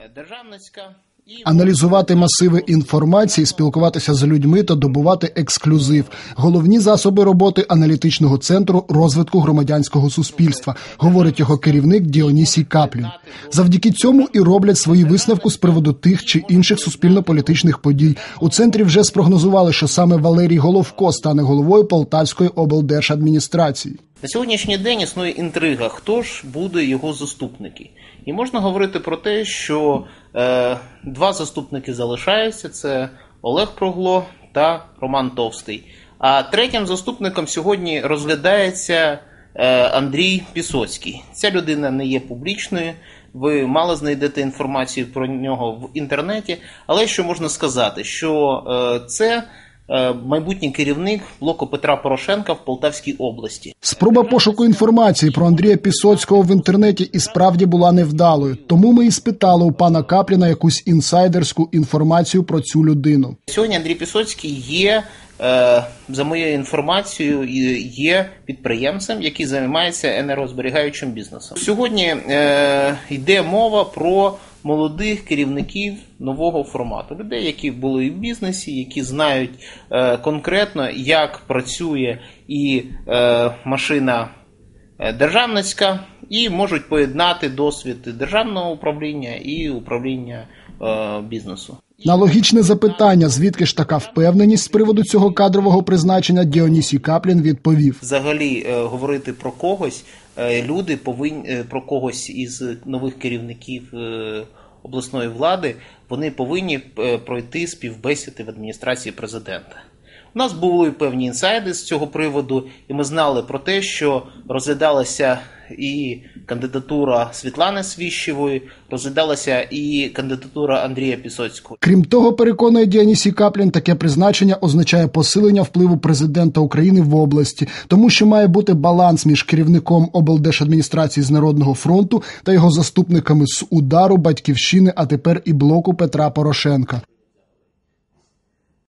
е, державницька Аналізувати масиви інформації, спілкуватися з людьми та добувати ексклюзив головні засоби роботи аналітичного центру розвитку громадянського суспільства, говорить його керівник Діонісій Каплін. Завдяки цьому і роблять свої висновки з приводу тих чи інших суспільно-політичних подій. У центрі вже спрогнозували, що саме Валерій Головко стане головою Полтавської облдержадміністрації. На сьогоднішній день існує інтрига, хто ж буде його заступники. І можна говорити про те, що два заступники залишаються: це Олег Прогло та Роман Товстий. А третім заступником сьогодні розглядається е, Андрій Пісоцький. Ця людина не є публічною. Ви мало знайдете інформацію про нього в інтернеті, але що можна сказати, що е, це е, майбутній керівник блоку Петра Порошенка в Полтавській області. Спроба пошуку інформації про Андрія Пісоцького в інтернеті і справді була невдалою. Тому ми і спитали у пана Капліна якусь інсайдерську інформацію про цю людину. Сьогодні Андрій Пісоцький є, е, за моєю інформацією, є підприємцем, який займається енергозберігаючим бізнесом. Сьогодні е, йде мова про молодих керівників нового формату, людей, які були в бізнесі, які знають е, конкретно, як працює і е, машина е, державницька, і можуть поєднати досвід державного управління і управління е, бізнесу. На логічне запитання, звідки ж така впевненість з приводу цього кадрового призначення, Діонісій Каплін відповів. взагалі е, говорити про когось, е, люди повинні е, про когось із нових керівників обласної влади, вони повинні пройти співбесіди в адміністрації президента. У нас були певні інсайди з цього приводу, і ми знали про те, що розглядалася і кандидатура Світлани Свіщевої, розглядалася і кандидатура Андрія Пісоцького. Крім того, переконує Діонісій Каплін, таке призначення означає посилення впливу президента України в області, тому що має бути баланс між керівником облдержадміністрації з Народного фронту та його заступниками з удару батьківщини, а тепер і блоку Петра Порошенка.